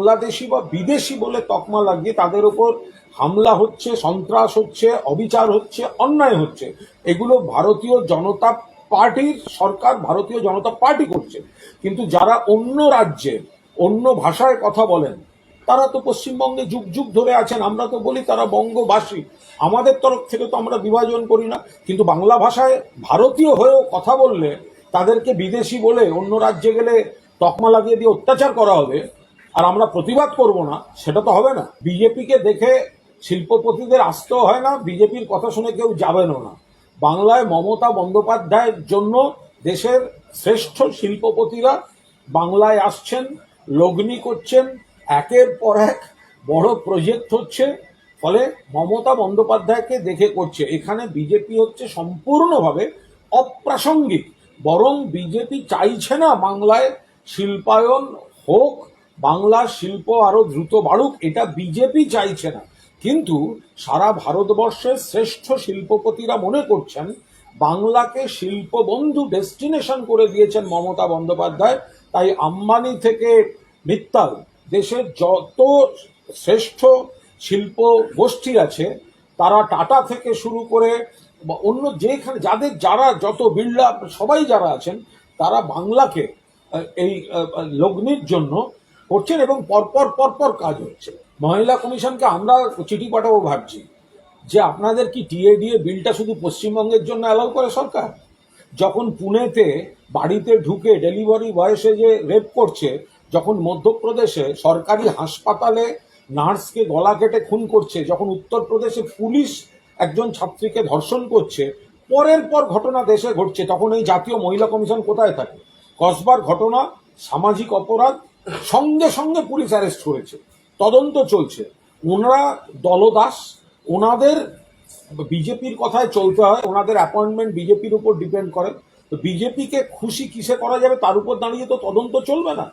বাংলাদেশি বা বিদেশি বলে তকমা লাগিয়ে তাদের ওপর হামলা হচ্ছে, সন্ত্রাস হচ্ছে, অবিচার হচ্ছে, অন্যায় হচ্ছে। এগুলো ভারতীয় জনতা পার্টির সরকার, ভারতীয় জনতা পার্টি করছে। কিন্তু যারা অন্য রাজ্যে, অন্য ভাষায় কথা বলেন, তারা তো পশ্চিমবঙ্গে যুগ যুগ ধরে আছেন। আমরা তো বলি তারা বঙ্গবাসী। আমাদের তরফ থেকে তো আমরা বিভাজন করি না। কিন্তু বাংলা ভাষায় ভারতীয় হয়েও কথা বললে তাদেরকে বিদেশি বলে অন্য রাজ্যে গেলে তকমা লাগিয়ে দিয়ে অত্যাচার করা হবে। আর আমরা প্রতিবাদ করব না, সেটা তো হবে না। বিজেপিকে দেখে শিল্পপতিদের আসতেও হয় না, বিজেপির কথা শুনে কেউ যাবেনও না। বাংলায় মমতা বন্দ্যোপাধ্যায়ের জন্য দেশের শ্রেষ্ঠ শিল্পপতিরা বাংলায় আসছেন, লগ্নি করছেন, একের পর এক বড় প্রজেক্ট হচ্ছে, ফলে মমতা বন্দ্যোপাধ্যায়কে দেখে করছে। এখানে বিজেপি হচ্ছে সম্পূর্ণভাবে অপ্রাসঙ্গিক, বরং বিজেপি চাইছে না বাংলায় শিল্পায়ন হোক বাংলার শিল্প আরও দ্রুত বাড়ুক, এটা বিজেপি চাইছে না। কিন্তু সারা ভারতবর্ষের শ্রেষ্ঠ শিল্পপতিরা মনে করছেন, বাংলাকে শিল্পবন্ধু ডেস্টিনেশন করে দিয়েছেন মমতা বন্দ্যোপাধ্যায়। তাই আম্বানি থেকে মিত্তাল, দেশের যত শ্রেষ্ঠ শিল্প গোষ্ঠী আছে, তারা টাটা থেকে শুরু করে অন্য যেখানে যাদের যারা যত বিড়লা, সবাই যারা আছেন, তারা বাংলাকে এই লগ্নির জন্য করছেন এবং পরপর পরপর কাজ হচ্ছে। মহিলা কমিশনকে আমরা চিঠি পাঠাবো ভাবছি যে আপনাদের কি টিএডিএ বিলটা শুধু পশ্চিমবঙ্গের জন্য অ্যালাউ করে সরকার? যখন পুনেতে বাড়িতে ঢুকে ডেলিভারি বয়সে যে রেপ করছে, যখন মধ্যপ্রদেশে সরকারি হাসপাতালে নার্সকে গলা কেটে খুন করছে, যখন উত্তরপ্রদেশে পুলিশ একজন ছাত্রীকে ধর্ষণ করছে, পরের পর ঘটনা দেশে ঘটছে, তখন এই জাতীয় মহিলা কমিশন কোথায় থাকে? কসবার ঘটনা, সামাজিক অপরাধ সঙ্গে সঙ্গে পুলিশ অ্যারেস্ট করেছে। তদন্ত চলছে। ওনারা দলদাস, ওনাদের বিজেপির কথায় চলতে হয়, ওনাদের অ্যাপয়েন্টমেন্ট বিজেপির উপর ডিপেন্ড করে। তো বিজেপিকে খুশি কিসে করা যাবে, তার উপর দাঁড়িয়ে তো তদন্ত চলবে না।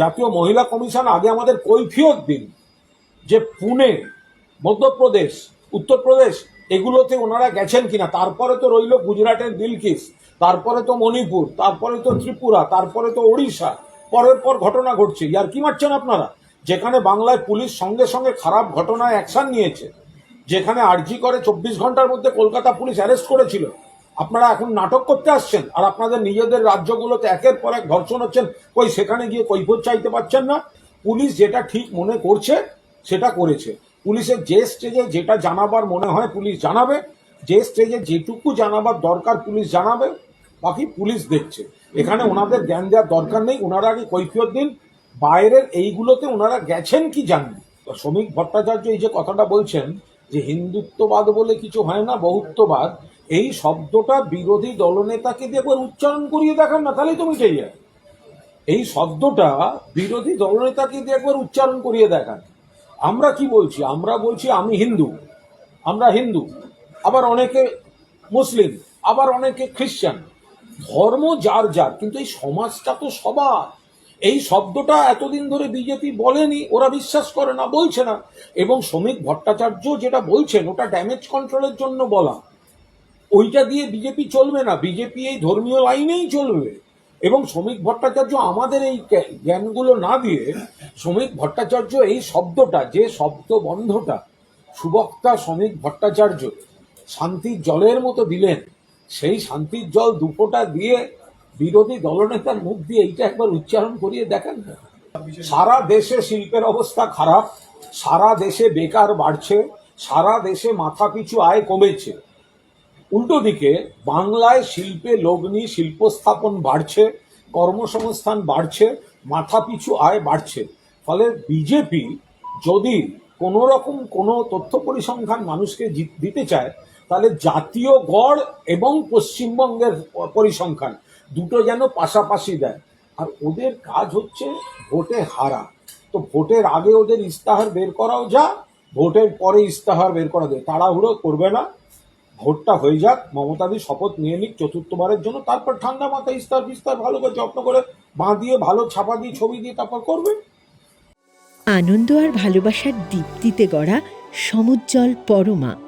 জাতীয় মহিলা কমিশন আগে আমাদের কৈফিয়ত দিন যে পুনে, মধ্যপ্রদেশ, উত্তরপ্রদেশ, এগুলোতে ওনারা গেছেন কিনা। তারপরে তো রইল গুজরাটের বিলকিস তারপরে তো মণিপুর, তারপরে তো ত্রিপুরা, তারপরে তো ওড়িশা। পরের পর ঘটনা ঘটছে। ইয়ার কি মারছেন আপনারা? যেখানে বাংলায় পুলিশ সঙ্গে সঙ্গে খারাপ ঘটনায় অ্যাকশন নিয়েছে, যেখানে আরজি করে চব্বিশ ঘণ্টার মধ্যে কলকাতা পুলিশ অ্যারেস্ট করেছিল। আপনারা এখন নাটক করতে আসছেন আর আপনাদের নিজেদের রাজ্যগুলোতে একের পর এক ধর্ষণ হচ্ছেন, কই সেখানে গিয়ে কৈফত চাইতে পারছেন না? পুলিশ যেটা ঠিক মনে করছে, সেটা করেছে। পুলিশের যে স্টেজে যেটা জানাবার মনে হয় পুলিশ জানাবে, যে স্টেজে যেটুকু জানাবার দরকার পুলিশ জানাবে বাকি পুলিশ দেখছে। এখানে ওনাদের জ্ঞান দেওয়ার দরকার নেই। ওনারা আগে কৈফিয়ত দিন? বাইরের এইগুলোতে ওনারা গেছেন কি জানেন শ্রমিক ভট্টাচার্য এই যে কথাটা বলছেন, যে হিন্দুত্ববাদ বলে কিছু হয় না, বহুত্ববাদ, এই শব্দটা বিরোধী দলনেতাকে দিয়ে একবার উচ্চারণ করিয়ে দেখান না, তাহলেই তো মিটে যায়। এই শব্দটা বিরোধী দলনেতাকে দিয়ে একবার উচ্চারণ করিয়ে দেখান। আমরা কি বলছি? আমরা বলছি আমি হিন্দু, আমরা হিন্দু, আবার অনেকে মুসলিম, আবার অনেকে খ্রিস্টান ধর্ম যার যার, কিন্তু এই সমাজটা তো সবার। এই শব্দটা এতদিন ধরে বিজেপি বলেনি, ওরা বিশ্বাস করে না, বলছে না। এবং শ্রমিক ভট্টাচার্য যেটা বলছেন, ওটা ড্যামেজ কন্ট্রোলের জন্য বলা। ওইটা দিয়ে বিজেপি চলবে না, বিজেপি এই ধর্মীয় লাইনেই চলবে। এবং শ্রমিক ভট্টাচার্য আমাদের এই জ্ঞানগুলো না দিয়ে, শ্রমিক ভট্টাচার্য এই শব্দটা, যে শব্দ বন্ধটা, সুবক্তা শ্রমিক ভট্টাচার্য শান্তির জলের মতো দিলেন। সেই শান্তির জল দুপোটা দিয়ে বিরোধী দলনেতার মুখ দিয়ে এইটা একবার উচ্চারণ করিয়ে দেখেন। না সারা দেশে শিল্পের অবস্থা খারাপ, সারা দেশে বেকার বাড়ছে, সারা দেশে মাথা পিছু আয় কমেছে। উল্টো দিকে, বাংলায় শিল্পে লগ্নি শিল্প স্থাপন বাড়ছে, কর্মসংস্থান বাড়ছে মাথা পিছু আয় বাড়ছে। ফলে বিজেপি যদি কোনো রকম কোনো তথ্য পরিসংখ্যান মানুষকে দিতে চায় তাহলে জাতীয় গড় এবং পশ্চিমবঙ্গের পরিসংখ্যান দুটো যেন পাশাপাশি দেয়। আর ওদের কাজ হচ্ছে ভোটে হারা। তো ভোটের আগে ওদের ইস্তাহার বের করাও যা, ভোটের পরে ইস্তাহার বের করা যায়। তাড়াহুড়ো করবে না। ভোটটা হয়ে যাক মমতাদি শপথ নিয়ে নিক চতুর্থবারের জন্য, তারপর ঠান্ডা মাথায় ইস্তার বিস্তার ভালো করে যত্ন করে বাঁধিয়ে, ভালো ছাপা দিয়ে, ছবি দিয়ে তারপর করবে। আনন্দ আর ভালোবাসার দীপ্তিতে গড়া সমুজ্জ্বল পরমা।